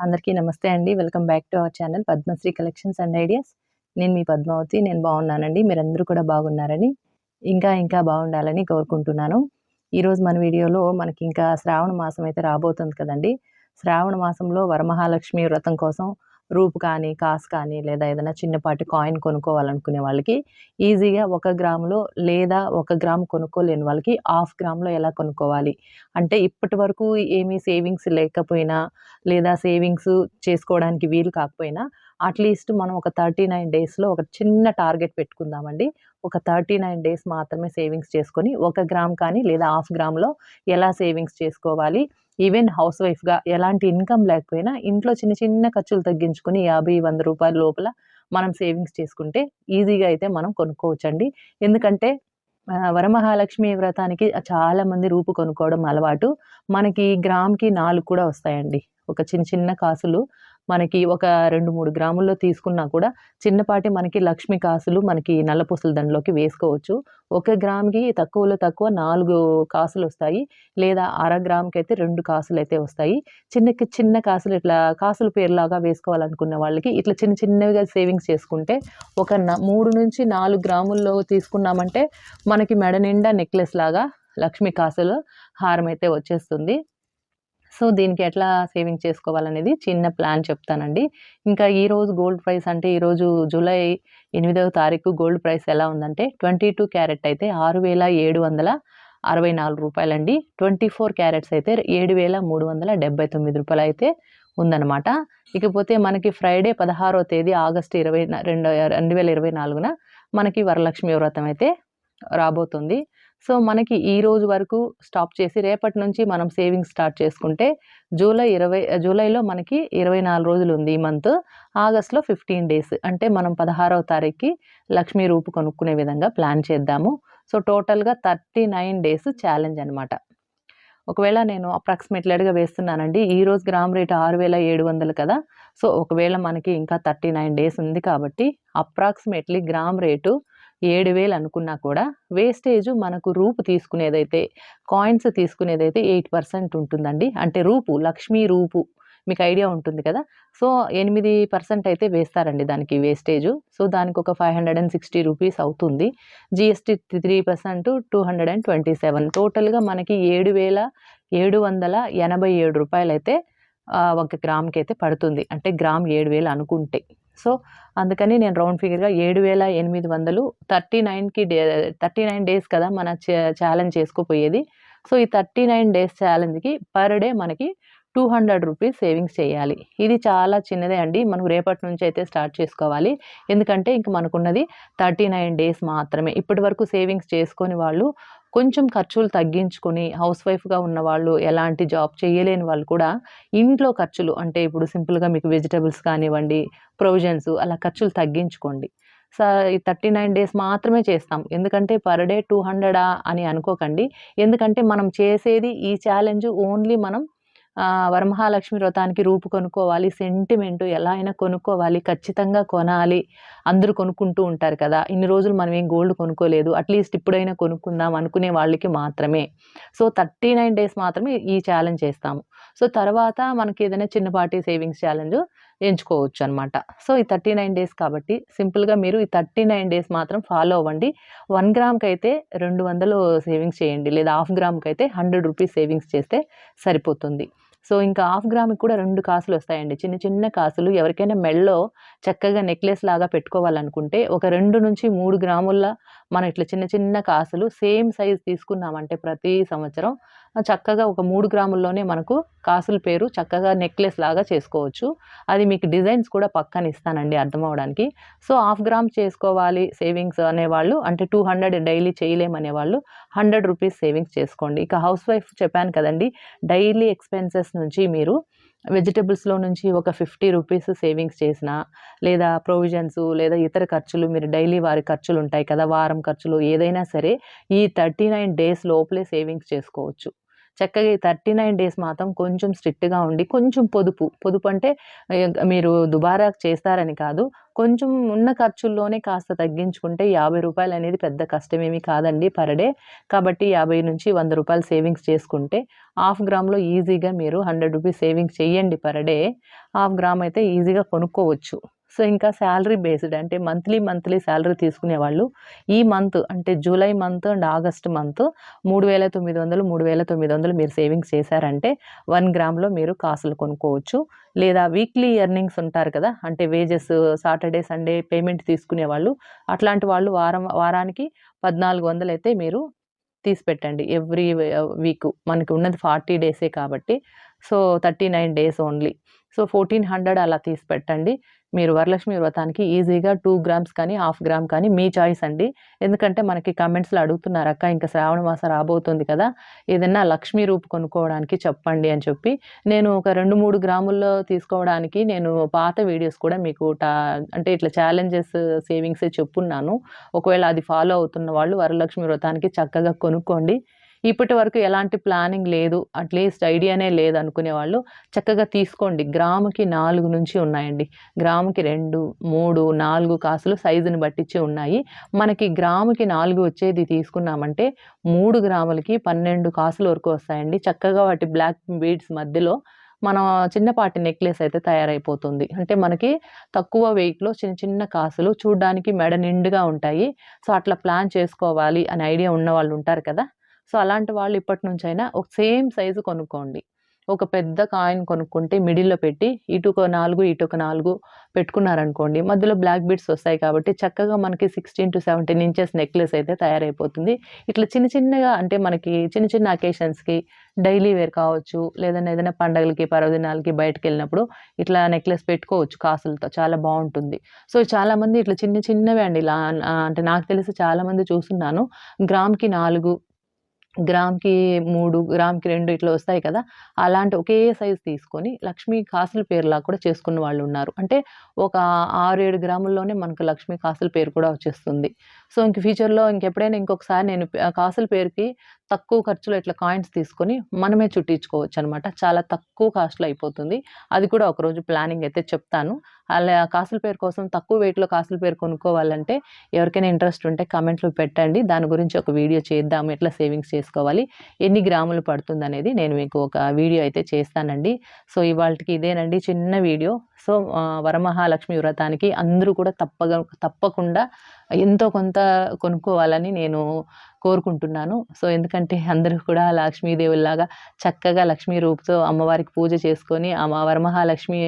అందరికీ నమస్తే అండి. Welcome back to our channel Padmashri collections and ideas. నేను మీ పద్మావతి నేను బాగున్నానండి. మీరందరూ కూడా బాగున్నారని ఇంకా ఇంకా బాగుండాలని కోరుకుంటున్నాను. ఈరోజు మన వీడియోలో మనకి ఇంకా శ్రావణ మాసం అయితే రాబోతుంది కదండి. శ్రావణ మాసంలో వరమహాలక్ష్మి వ్రతం కోసం రూప్ కానీ కాస్ కానీ లేదా ఏదైనా చిన్నపాటి కాయిన్ కొనుక్కోవాలనుకునే వాళ్ళకి ఈజీగా ఒక గ్రాములో లేదా ఒక గ్రామ్ కొనుక్కోలేని వాళ్ళకి హాఫ్ గ్రామ్లో ఎలా కొనుక్కోవాలి? అంటే ఇప్పటి వరకు ఏమీ సేవింగ్స్ లేకపోయినా లేదా సేవింగ్స్ చేసుకోవడానికి వీలు కాకపోయినా అట్లీస్ట్ మనం ఒక థర్టీ నైన్ డేస్లో ఒక చిన్న టార్గెట్ పెట్టుకుందామండి. ఒక థర్టీ నైన్ డేస్ మాత్రమే సేవింగ్స్ చేసుకొని ఒక గ్రామ్ కానీ లేదా హాఫ్ గ్రామ్లో ఎలా సేవింగ్స్ చేసుకోవాలి? ఈవెన్ హౌస్ వైఫ్గా ఎలాంటి ఇన్కమ్ లేకపోయినా ఇంట్లో చిన్న చిన్న ఖర్చులు తగ్గించుకుని యాభై వంద రూపాయల లోపల మనం సేవింగ్స్ చేసుకుంటే ఈజీగా అయితే మనం కొనుక్కోవచ్చండి. ఎందుకంటే వరమహాలక్ష్మి వ్రతానికి చాలామంది రూపు కొనుక్కోవడం అలవాటు. మనకి గ్రామ్కి నాలుగు కూడా వస్తాయండి. ఒక చిన్న చిన్న కాసులు మనకి ఒక రెండు మూడు గ్రాముల్లో తీసుకున్నా కూడా చిన్నపాటి మనకి లక్ష్మి కాసులు మనకి నల్లపూసల దండలోకి వేసుకోవచ్చు. ఒక గ్రామ్కి తక్కువలో తక్కువ నాలుగు కాసులు వస్తాయి. లేదా అర గ్రామ్కి అయితే రెండు కాసులు అయితే వస్తాయి. చిన్న చిన్న కాసులు ఇట్లా కాసుల పేరులాగా వేసుకోవాలనుకున్న వాళ్ళకి ఇట్లా చిన్న చిన్నవిగా సేవింగ్స్ చేసుకుంటే ఒక మూడు నుంచి నాలుగు గ్రాముల్లో తీసుకున్నామంటే మనకి మెడ నిండా నెక్లెస్ లాగా లక్ష్మి కాసులు హారం అయితే వచ్చేస్తుంది. సో దీనికి ఎట్లా సేవింగ్ చేసుకోవాలనేది చిన్న ప్లాన్ చెప్తానండి. ఇంకా ఈరోజు గోల్డ్ ప్రైస్ అంటే ఈరోజు జూలై ఎనిమిదవ తారీఖు గోల్డ్ ప్రైస్ ఎలా ఉందంటే ట్వంటీ టూ క్యారెట్ అయితే ఆరు వేల ఏడు వందల అరవై నాలుగు రూపాయలండి. ట్వంటీ ఫోర్ క్యారెట్స్ అయితే ఏడు వేల మూడు వందల డెబ్బై తొమ్మిది రూపాయలు అయితే ఉందన్నమాట. ఇకపోతే మనకి ఫ్రైడే పదహారో తేదీ ఆగస్టు ఇరవై రెండు రెండు వేల ఇరవై నాలుగున మనకి వరలక్ష్మి వ్రతం అయితే రాబోతుంది. సో మనకి ఈ రోజు వరకు స్టాప్ చేసి రేపటి నుంచి మనం సేవింగ్స్ స్టార్ట్ చేసుకుంటే జూలై ఇరవై జూలైలో మనకి ఇరవై నాలుగు రోజులు ఉంది ఈ మంత్. ఆగస్ట్లో ఫిఫ్టీన్ డేస్. అంటే మనం పదహారవ తారీఖుకి లక్ష్మీ రూపు కొనుక్కునే విధంగా ప్లాన్ చేద్దాము. సో టోటల్గా థర్టీ నైన్ డేస్ ఛాలెంజ్ అనమాట ఒకవేళ నేను అప్రాక్సిమేట్లీగా వేస్తున్నానండి. ఈరోజు గ్రామ్ రేట్ ఆరు వేల ఏడు వందలు కదా. సో ఒకవేళ మనకి ఇంకా థర్టీ నైన్ డేస్ ఉంది కాబట్టి అప్రాక్సిమేట్లీ గ్రామ్ రేటు ఏడు వేలు అనుకున్నా కూడా వేస్టేజ్ మనకు రూపు తీసుకునేదైతే కాయిన్స్ తీసుకునేదైతే ఎయిట్ పర్సెంట్ ఉంటుందండి. అంటే రూపు లక్ష్మీ రూపు మీకు ఐడియా ఉంటుంది కదా? సో ఎనిమిది పర్సెంట్ అయితే వేస్తారండి దానికి వేస్టేజ్. సో దానికి ఒక five hundred and sixty rupees అవుతుంది. GST three percent two hundred and twenty seven. టోటల్గా మనకి ఏడు వేల ఏడు వందల ఎనభై ఏడు రూపాయలు అయితే ఒక గ్రామ్కి అయితే పడుతుంది. అంటే గ్రామ్ ఏడు వేలు అనుకుంటే. సో అందుకని నేను రౌండ్ ఫిగర్గా ఏడు వేల ఎనిమిది వందలు థర్టీ నైన్కి డే థర్టీ నైన్ డేస్ కదా మన ఛాలెంజ్ చేసుకోపోయేది. సో ఈ థర్టీ నైన్ డేస్ ఛాలెంజ్కి పర్ డే మనకి టూ హండ్రెడ్ రూపీస్ సేవింగ్స్ చేయాలి. ఇది చాలా చిన్నదే అండి. మనం రేపటి నుంచి అయితే స్టార్ట్ చేసుకోవాలి. ఎందుకంటే ఇంక మనకున్నది థర్టీ నైన్ డేస్ మాత్రమే. ఇప్పటి వరకు సేవింగ్స్ చేసుకొని వాళ్ళు కొంచెం ఖర్చులు తగ్గించుకొని హౌస్ వైఫ్గా ఉన్న వాళ్ళు ఎలాంటి జాబ్ చేయలేని వాళ్ళు కూడా ఇంట్లో ఖర్చులు అంటే ఇప్పుడు సింపుల్గా మీకు వెజిటబుల్స్ కానివ్వండి ప్రొవిజన్స్ అలా ఖర్చులు తగ్గించుకోండి. సో ఈ థర్టీ నైన్ డేస్ మాత్రమే చేస్తాం. ఎందుకంటే పర్ డే టూ హండ్రెడా అని అనుకోకండి. ఎందుకంటే మనం చేసేది ఈ ఛాలెంజ్ ఓన్లీ మనం వరమహాలక్ష్మి వ్రతానికి రూపు కొనుక్కోవాలి సెంటిమెంట్ ఎలా అయినా కొనుక్కోవాలి ఖచ్చితంగా కొనాలి. అందరూ కొనుక్కుంటూ ఉంటారు కదా. ఇన్ని రోజులు మనం ఏం గోల్డ్ కొనుక్కోలేదు. అట్లీస్ట్ ఇప్పుడైనా కొనుక్కుందాం అనుకునే వాళ్ళకి మాత్రమే. సో థర్టీ నైన్ డేస్ మాత్రమే ఈ ఛాలెంజ్ చేస్తాము. సో తర్వాత మనకి ఏదైనా చిన్నపాటి సేవింగ్స్ ఛాలెంజ్ ఎంచుకోవచ్చు అనమాట సో ఈ థర్టీ నైన్ డేస్ కాబట్టి సింపుల్గా మీరు ఈ థర్టీ నైన్ డేస్ మాత్రం ఫాలో అవ్వండి. వన్ గ్రామ్కి అయితే రెండు వందలు సేవింగ్స్ చేయండి. లేదా హాఫ్ గ్రామ్కి అయితే హండ్రెడ్ రూపీస్ సేవింగ్స్ చేస్తే సరిపోతుంది. సో ఇంకా హాఫ్ గ్రామ్కి కూడా రెండు కాసులు వస్తాయండి. చిన్న చిన్న కాసులు. ఎవరికైనా మెళ్ళో చక్కగా నెక్లెస్ లాగా పెట్టుకోవాలనుకుంటే ఒక రెండు నుంచి మూడు గ్రాముల మనం ఇట్లా చిన్న చిన్న కాసులు సేమ్ సైజ్ తీసుకున్నామంటే ప్రతి సంవత్సరం చక్కగా ఒక మూడు గ్రాముల్లోనే మనకు కాసుల పేరు చక్కగా నెక్లెస్ లాగా చేసుకోవచ్చు. అది మీకు డిజైన్స్ కూడా పక్కన ఇస్తానండి అర్థం అవడానికి. సో హాఫ్ గ్రామ్ చేసుకోవాలి సేవింగ్స్ అనేవాళ్ళు అంటే టూ హండ్రెడ్ డైలీ చేయలేమనే వాళ్ళు హండ్రెడ్ రూపీస్ సేవింగ్స్ చేసుకోండి. ఇక హౌస్ వైఫ్ చెప్పాను కదండి డైలీ ఎక్స్పెన్సెస్ నుంచి మీరు వెజిటబుల్స్లో నుంచి ఒక ఫిఫ్టీ రూపీస్ సేవింగ్స్ చేసిన లేదా ప్రొవిజన్స్ లేదా ఇతర ఖర్చులు మీరు డైలీ వారి ఖర్చులు ఉంటాయి కదా వారం ఖర్చులు ఏదైనా సరే ఈ థర్టీ నైన్ డేస్ లోపలే సేవింగ్స్ చేసుకోవచ్చు. చక్కగా ఈ థర్టీ నైన్ డేస్ మాత్రం కొంచెం స్ట్రిక్ట్గా ఉండి కొంచెం పొదుపు. పొదుపు అంటే మీరు దుబారా చేస్తారని కాదు కొంచెం ఉన్న ఖర్చుల్లోనే కాస్త తగ్గించుకుంటే యాభై రూపాయలు అనేది పెద్ద కష్టమేమీ కాదండి పర్ డే. కాబట్టి యాభై నుంచి వంద రూపాయలు సేవింగ్స్ చేసుకుంటే హాఫ్ గ్రామ్లో ఈజీగా మీరు హండ్రెడ్ రూపీస్ సేవింగ్స్ చేయండి పర్ డే. హాఫ్ గ్రామ్ అయితే ఈజీగా కొనుక్కోవచ్చు. సో ఇంకా శాలరీ బేస్డ్ అంటే మంత్లీ మంత్లీ శాలరీ తీసుకునే వాళ్ళు ఈ మంత్ అంటే July month and August month మూడు వేల తొమ్మిది వందలు మూడు వేల తొమ్మిది వందలు మీరు సేవింగ్స్ చేశారంటే వన్ గ్రామ్లో మీరు కాసులు కొనుక్కోవచ్చు. లేదా వీక్లీ ఎర్నింగ్స్ ఉంటారు కదా అంటే వేజెస్ సాటర్డే సండే పేమెంట్ తీసుకునే వాళ్ళు అట్లాంటి వాళ్ళు వారం వారానికి పద్నాలుగు వందలు అయితే మీరు తీసి పెట్టండి ఎవ్రీ వీక్. మనకి ఉన్నది ఫార్టీ డేసే కాబట్టి. So thirty nine days only. So fourteen hundred అలా తీసి పెట్టండి మీరు వరలక్ష్మి వ్రతానికి ఈజీగా టూ గ్రామ్స్ కానీ హాఫ్ గ్రామ్ కానీ మీ చాయిస్ అండి. ఎందుకంటే మనకి కమెంట్స్లో అడుగుతున్నారు అక్క ఇంకా శ్రావణ మాసం రాబోతుంది కదా ఏదైనా లక్ష్మీ రూపు కొనుక్కోవడానికి చెప్పండి అని చెప్పి. నేను ఒక రెండు మూడు గ్రాముల్లో తీసుకోవడానికి నేను పాత వీడియోస్ కూడా మీకు టా అంటే ఇట్లా ఛాలెంజెస్ సేవింగ్సే చెప్పున్నాను. ఒకవేళ అది ఫాలో అవుతున్న వాళ్ళు వరలక్ష్మి వ్రతానికి చక్కగా కొనుక్కోండి. ఇప్పటి వరకు ఎలాంటి ప్లానింగ్ లేదు. అట్లీస్ట్ ఐడియానే లేదు అనుకునే వాళ్ళు చక్కగా తీసుకోండి. గ్రాముకి నాలుగు నుంచి ఉన్నాయండి. గ్రాముకి రెండు మూడు నాలుగు కాసులు సైజుని బట్టించి ఉన్నాయి. మనకి గ్రాముకి నాలుగు వచ్చేది తీసుకున్నామంటే మూడు గ్రాములకి పన్నెండు కాసుల వరకు వస్తాయండి. చక్కగా వాటి బ్లాక్ బీడ్స్ మధ్యలో మన చిన్నపాటి నెక్లెస్ అయితే తయారైపోతుంది. అంటే మనకి తక్కువ వెయిట్లో చిన్న చిన్న కాసులు చూడడానికి మెడ నిండుగా ఉంటాయి. సో అట్లా ప్లాన్ చేసుకోవాలి అనే ఐడియా ఉన్న వాళ్ళు ఉంటారు కదా. సో అలాంటి వాళ్ళు ఇప్పటి నుంచైనా ఒక సేమ్ సైజు కొనుక్కోండి. ఒక పెద్ద కాయిన్ కొనుక్కుంటే మిడిల్లో పెట్టి ఇటు ఒక నాలుగు ఇటు ఒక నాలుగు పెట్టుకున్నారనుకోండి మధ్యలో బ్లాక్ బీడ్స్ వస్తాయి కాబట్టి చక్కగా మనకి sixteen to seventeen inches necklace అయితే తయారైపోతుంది. ఇట్లా చిన్న చిన్నగా అంటే మనకి చిన్న చిన్న అకేషన్స్కి డైలీ వేర్ కావచ్చు లేదంటే ఏదైనా పండగలకి పర్వదినాలకి బయటకు వెళ్ళినప్పుడు ఇట్లా నెక్లెస్ పెట్టుకోవచ్చు కాసులతో చాలా బాగుంటుంది. సో చాలామంది ఇట్లా చిన్న చిన్నవి అండి. ఇలా అంటే నాకు తెలిసి చాలామంది చూస్తున్నాను. గ్రామ్కి నాలుగు గ్రామ్కి మూడు గ్రామ్కి రెండు ఇట్లా వస్తాయి కదా అలాంటి ఒకే సైజు తీసుకొని లక్ష్మీ కాసుల పేరులా కూడా చేసుకున్న వాళ్ళు ఉన్నారు. అంటే ఒక ఆరు ఏడు గ్రాముల్లోనే మనకు లక్ష్మీ కాసుల పేరు కూడా వచ్చేస్తుంది. సో ఇంక ఫ్యూచర్లో ఇంకెప్పుడైనా ఇంకొకసారి నేను కాసుల పేరుకి తక్కువ ఖర్చులో ఇట్లా కాయిన్స్ తీసుకొని మనమే చుట్టించుకోవచ్చు అనమాట చాలా తక్కువ కాస్ట్లో అయిపోతుంది. అది కూడా ఒకరోజు ప్లానింగ్ అయితే చెప్తాను. అలా కాసుల పేరు కోసం తక్కువ వెయిట్లో కాసుల పేరు కొనుక్కోవాలంటే ఎవరికైనా ఇంట్రెస్ట్ ఉంటే కమెంట్లో పెట్టండి. దాని గురించి ఒక వీడియో చేద్దాము. ఎట్లా సేవింగ్స్ చేసుకోవాలి? ఎన్ని గ్రాములు పడుతుంది అనేది నేను మీకు ఒక వీడియో అయితే చేస్తానండి. సో ఇవాళకి ఇదేనండి చిన్న వీడియో. సో వరమహాలక్ష్మి వ్రతానికి అందరూ కూడా తప్పగా తప్పకుండా ఎంతో కొంత కొనుక్కోవాలని నేను కోరుకుంటున్నాను. సో ఎందుకంటే అందరూ కూడా లక్ష్మీదేవుల్లాగా చక్కగా లక్ష్మీ రూపుతో అమ్మవారికి పూజ చేసుకొని ఆ మా వరమహాలక్ష్మి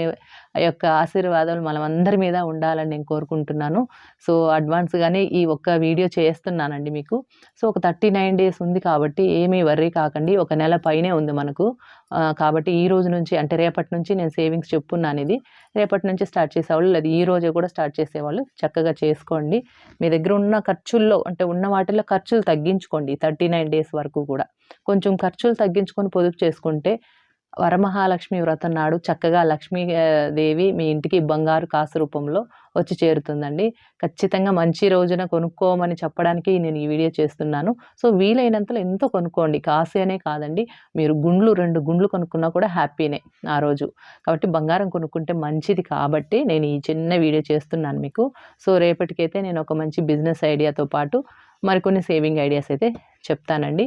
యొక్క ఆశీర్వాదాలు మనం అందరి మీద ఉండాలని నేను కోరుకుంటున్నాను. సో అడ్వాన్స్గానే ఈ ఒక్క వీడియో చేస్తున్నానండి మీకు. సో ఒక థర్టీ నైన్ డేస్ ఉంది కాబట్టి ఏమీ వర్రీ కాకండి. ఒక నెల పైనే ఉంది మనకు. కాబట్టి ఈ రోజు నుంచి అంటే రేపటి నుంచి నేను సేవింగ్స్ చెప్పున్నాను ఇది. రేపటి నుంచి స్టార్ట్ చేసేవాళ్ళు లేదా ఈ రోజే కూడా స్టార్ట్ చేసేవాళ్ళు చక్కగా చేసుకోండి. మీ దగ్గర ఉన్న ఖర్చుల్లో అంటే ఉన్న వాటిల్లో ఖర్చులు తగ్గి తగ్గించుకోండి థర్టీ నైన్ డేస్ వరకు కూడా. కొంచెం ఖర్చులు తగ్గించుకొని పొదుపు చేసుకుంటే వరమహాలక్ష్మి వ్రతం నాడు చక్కగా లక్ష్మీదేవి దేవి మీ ఇంటికి బంగారు కాసు రూపంలో వచ్చి చేరుతుందండి. ఖచ్చితంగా మంచి రోజున కొనుక్కోమని చెప్పడానికి నేను ఈ వీడియో చేస్తున్నాను. సో వీలైనంతలో ఎంతో కొనుక్కోండి. కాసు అనే కాదండి మీరు గుండ్లు రెండు గుండ్లు కొనుక్కున్నా కూడా హ్యాపీనే ఆ రోజు. కాబట్టి బంగారం కొనుక్కుంటే మంచిది కాబట్టి నేను ఈ చిన్న వీడియో చేస్తున్నాను మీకు. సో రేపటికైతే నేను ఒక మంచి బిజినెస్ ఐడియాతో పాటు మరికొన్ని సేవింగ్ ఐడియాస్ అయితే చెప్తానండి.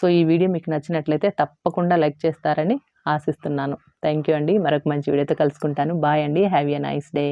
సో ఈ వీడియో మీకు నచ్చినట్లయితే తప్పకుండా లైక్ చేస్తారని ఆశిస్తున్నాను. థ్యాంక్ యూ అండి. మరొక మంచి వీడియోతో కలుసుకుంటాను. బాయ్ అండి. Have a nice day.